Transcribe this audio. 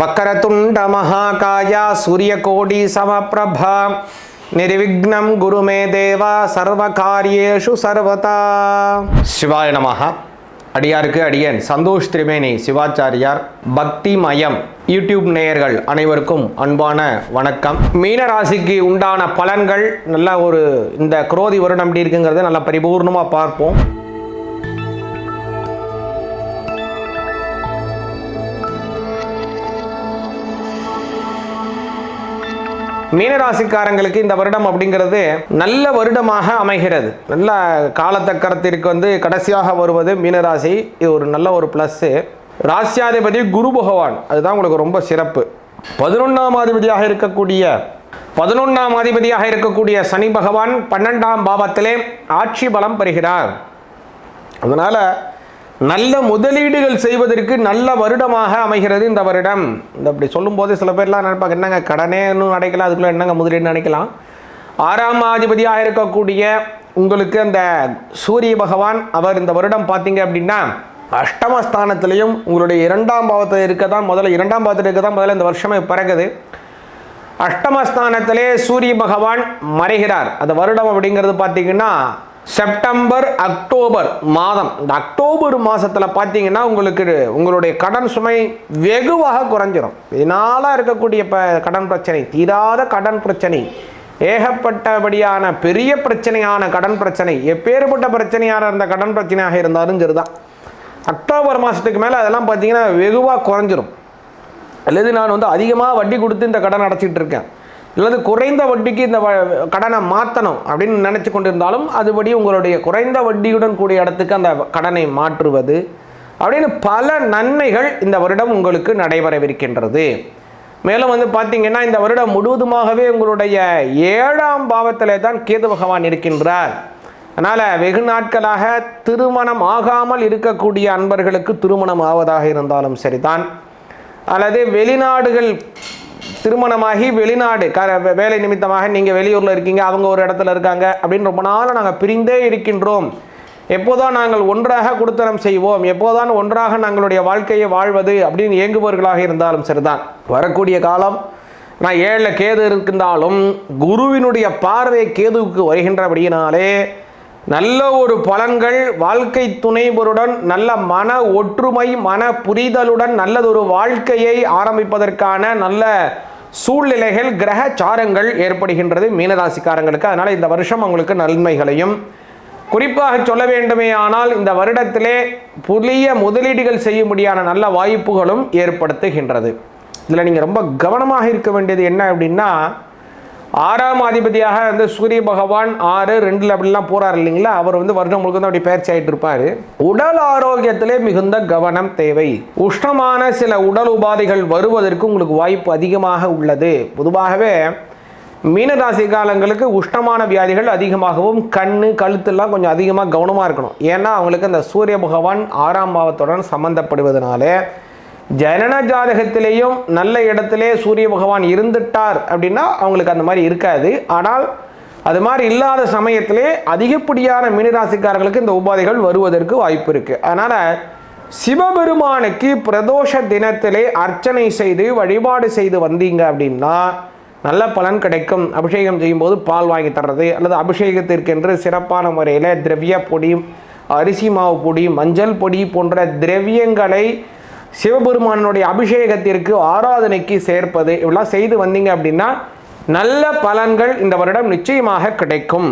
வக்கரதுண்ட மகாகாயா சூரிய கோடி சமப்பிரபா. நிர்விக்னம் குருமே தேவா சர்வ காரியேஷு சர்வதா. சிவாய நமகா அடியாருக்கு அடியன். சந்தோஷ் திரிவேணி சிவாச்சாரியார். பக்தி மயம் யூடியூப் நேயர்கள் அனைவருக்கும் அன்பான வணக்கம். மீனராசிக்கு உண்டான பலன்கள் நல்ல ஒரு இந்த குரோதி வருடம் எப்படி இருக்குங்கிறத நல்லா பரிபூர்ணமாக பார்ப்போம். மீனராசிக்காரங்களுக்கு இந்த வருடம் அப்படிங்கிறது நல்ல வருடமாக அமைகிறது. நல்ல காலத்தக்கரத்திற்கு வந்து கடைசியாக வருவது மீனராசி. இது ஒரு நல்ல ஒரு ப்ளஸ்ஸு ராசியாதிபதி குரு பகவான். அதுதான் உங்களுக்கு ரொம்ப சிறப்பு. பதினொன்றாம் அதிபதியாக இருக்கக்கூடிய பதினொன்றாம் அதிபதியாக இருக்கக்கூடிய சனி பகவான் பன்னெண்டாம் பாவத்திலே ஆட்சி பலம் பெறுகிறார். அதனால் நல்ல முதலீடுகள் செய்வதற்கு நல்ல வருடமாக அமைகிறது இந்த வருடம். இந்த அப்படி சொல்லும்போது சில பேர்லாம் நினைப்பாங்க என்னங்க கடனேன்னு அடைக்கலாம் அதுக்குள்ளே என்னங்க முதலீடு நினைக்கலாம்? ஆறாம் ஆதிபதியாக இருக்கக்கூடிய உங்களுக்கு அந்த சூரிய பகவான் அவர் இந்த வருடம் பார்த்தீங்க அப்படின்னா அஷ்டமஸ்தானத்திலையும் உங்களுடைய இரண்டாம் பாவத்தில் இருக்க தான் முதல்ல இரண்டாம் பாவத்தில் இருக்க தான் முதல்ல இந்த வருஷமே பிறகுது. அஷ்டமஸ்தானத்திலே சூரிய பகவான் மறைகிறார். அந்த வருடம் அப்படிங்கிறது பார்த்தீங்கன்னா செப்டம்பர் அக்டோபர் மாதம். இந்த அக்டோபர் மாதத்தில் பார்த்தீங்கன்னா உங்களுக்கு உங்களுடைய கடன் சுமை வெகுவாக குறைஞ்சிரும். இதனால் இருக்கக்கூடிய இப்போ கடன் பிரச்சனை தீராத கடன் பிரச்சனை ஏகப்பட்டபடியான பெரிய பிரச்சனையான கடன் பிரச்சனை எப்பேற்பட்ட பிரச்சனையான இருந்த கடன் பிரச்சனையாக இருந்தாலும் சரிதான் அக்டோபர் மாதத்துக்கு மேலே அதெல்லாம் பார்த்தீங்கன்னா வெகுவாக குறைஞ்சிரும். அல்லது நான் வந்து அதிகமாக வட்டி கொடுத்து இந்த கடன் அடைச்சிட்டு இருக்கேன். அல்லது குறைந்த வட்டிக்கு இந்த வ- கடனை மாற்றணும் அப்படின்னு நினச்சி கொண்டிருந்தாலும் அதுபடி உங்களுடைய குறைந்த வட்டியுடன் கூடிய இடத்துக்கு அந்த கடனை மாற்றுவது அப்படின்னு பல நன்மைகள் இந்த வருடம் உங்களுக்கு நடைபெறவிருக்கின்றது. மேலும் வந்து பார்த்தீங்கன்னா இந்த வருடம் முழுவதுமாகவே உங்களுடைய ஏழாம் பாவத்திலே தான் கேது பகவான் இருக்கின்றார். அதனால் வெகு நாட்களாக திருமணம் ஆகாமல் இருக்கக்கூடிய அன்பர்களுக்கு திருமணம் ஆவதாக இருந்தாலும் சரிதான். அல்லது வெளிநாடுகள் திருமணமாகி வெளிநாடு க வே- வேலை நிமித்தமாக நீங்கள் வெளியூரில் இருக்கீங்க அவங்க ஒரு இடத்துல இருக்காங்க அப்படின்னு ரொம்ப நாள் நாங்கள் பிரிந்தே இருக்கின்றோம். எப்போதான் நாங்கள் ஒன்றாக கொடுத்தனம் செய்வோம் எப்போதான் ஒன்றாக நாங்களுடைய வாழ்க்கையை வாழ்வது அப்படின்னு இயங்குபவர்களாக இருந்தாலும் சரிதான். வரக்கூடிய காலம் நான் ஏழில் கேது இருக்கின்றாலும் குருவினுடைய பார்வை கேதுவுக்கு வருகின்றபடியினாலே நல்ல ஒரு பலன்கள் வாழ்க்கை துணைவருடன் நல்ல மன ஒற்றுமை மன புரிதலுடன் நல்லதொரு வாழ்க்கையை ஆரம்பிப்பதற்கான நல்ல சூழ்நிலைகள் கிரக சாரங்கள் ஏற்படுகின்றது மீனராசிக்காரங்களுக்கு. அதனால் இந்த வருஷம் அவங்களுக்கு நன்மைகளையும் குறிப்பாக சொல்ல வேண்டுமே ஆனால் இந்த வருடத்திலே புதிய முதலீடுகள் செய்யும்படியான நல்ல வாய்ப்புகளும் ஏற்படுத்துகின்றது. இதில் நீங்கள் ரொம்ப கவனமாக இருக்க வேண்டியது என்ன அப்படின்னா ஆறாம் அதிபதியாக வந்து சூரிய பகவான் ஆறு ரெண்டில் அப்படிலாம் போகிறார் இல்லைங்களா? அவர் வந்து வருடம் முழுக்க தான் அப்படி பயிற்சி ஆகிட்டு இருப்பார். உடல் ஆரோக்கியத்திலே மிகுந்த கவனம் தேவை. உஷ்ணமான சில உடல் உபாதைகள் வருவதற்கு உங்களுக்கு வாய்ப்பு அதிகமாக உள்ளது. பொதுவாகவே மீனராசி காலங்களுக்கு உஷ்ணமான வியாதிகள் அதிகமாகவும் கண் கழுத்தெல்லாம் கொஞ்சம் அதிகமாக கவனமாக இருக்கணும். ஏன்னா அவங்களுக்கு அந்த சூரிய பகவான் ஆறாம் பாவத்துடன் சம்மந்தப்படுவதனாலே ஜனன ஜாதகத்திலேயும் நல்ல இடத்திலே சூரிய பகவான் இருந்துட்டார் அப்படின்னா அவங்களுக்கு அந்த மாதிரி இருக்காது. ஆனால் அது மாதிரி இல்லாத சமயத்திலே அதிகப்படியான மீனராசிக்காரர்களுக்கு இந்த உபாதைகள் வருவதற்கு வாய்ப்பு இருக்குது அதனால் சிவபெருமானுக்கு பிரதோஷ தினத்திலே அர்ச்சனை செய்து வழிபாடு செய்து வந்தீங்க அப்படின்னா நல்ல பலன் கிடைக்கும். அபிஷேகம் செய்யும்போது பால் வாங்கி தர்றது அல்லது அபிஷேகத்திற்கென்று சிறப்பான முறையில் திரவிய பொடி அரிசி மாவு பொடி மஞ்சள் பொடி போன்ற திரவியங்களை சிவபெருமானுடைய அபிஷேகத்திற்கு ஆராதனைக்கு சேர்ப்பது இப்படிலாம் செய்து வந்தீங்க அப்படின்னா நல்ல பலன்கள் இந்த வருடம் நிச்சயமாக கிடைக்கும்.